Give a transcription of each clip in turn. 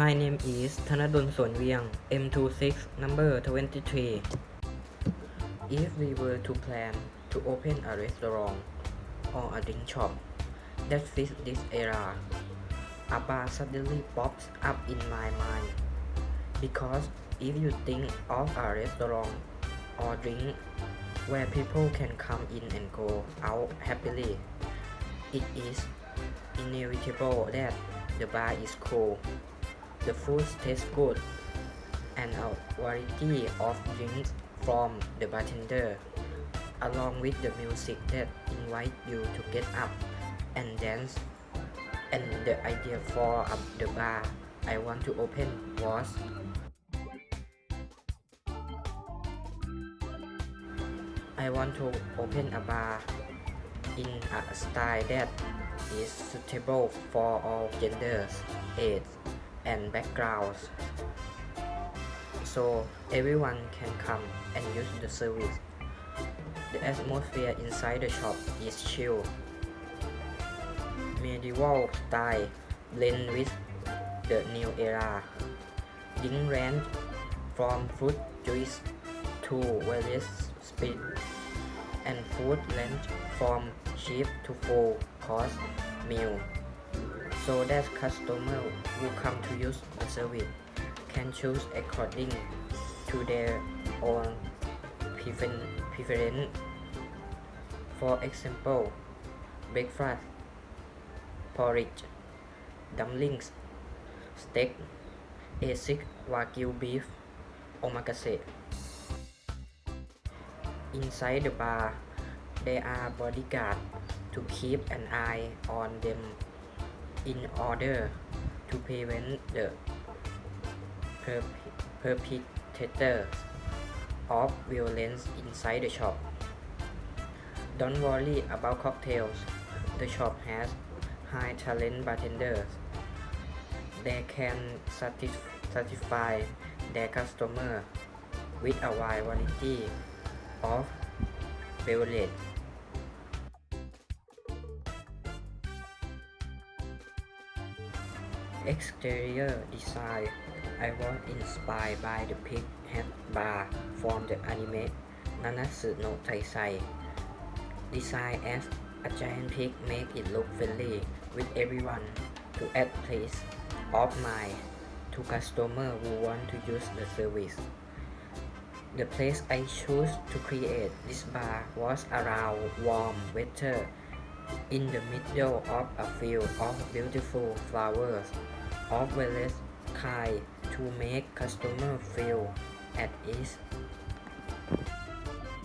My name is ธนดลสวนเวียง M26 number 23 If we were to plan to open a restaurant or a drink shop that fits this era, a bar suddenly pops up in my mind. Because if you think of a restaurant or drink where people can come in and go out happily, it is inevitable that the bar is cool, the food tastes good, and a variety of drinks from the bartender, along with the music that invite you to get up and dance. And the idea for a- the bar I want to open was I want to open a bar in a style that is suitable for all genders, age, and backgrounds. So everyone can come and use the service. The atmosphere inside the shop is chill. Medieval style blend with the new era. Drink range from fruit juice to various spirits and food range from cheap to full course meal so that customers who come to use the service can choose according to their own preference. For example, breakfast, porridge, dumplings, steak, asic wagyu beef, omakase. Inside the bar, there are bodyguards to keep an eye on them in order to prevent the perpetrators of violence inside the shop. Don't worry about cocktails. The shop has high talent bartenders. They can satis- satisfy their customer with a wide variety of beverage. Exterior design I was inspired by the pig head bar from the anime Nanatsu no Taisai. Design as a giant pig make it look friendly with everyone to add place of mind to customer who want to use the service. The place I chose to create this bar was around warm weather in the middle of a field of beautiful flowers of various kind to make customer feel at ease.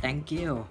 Thank you.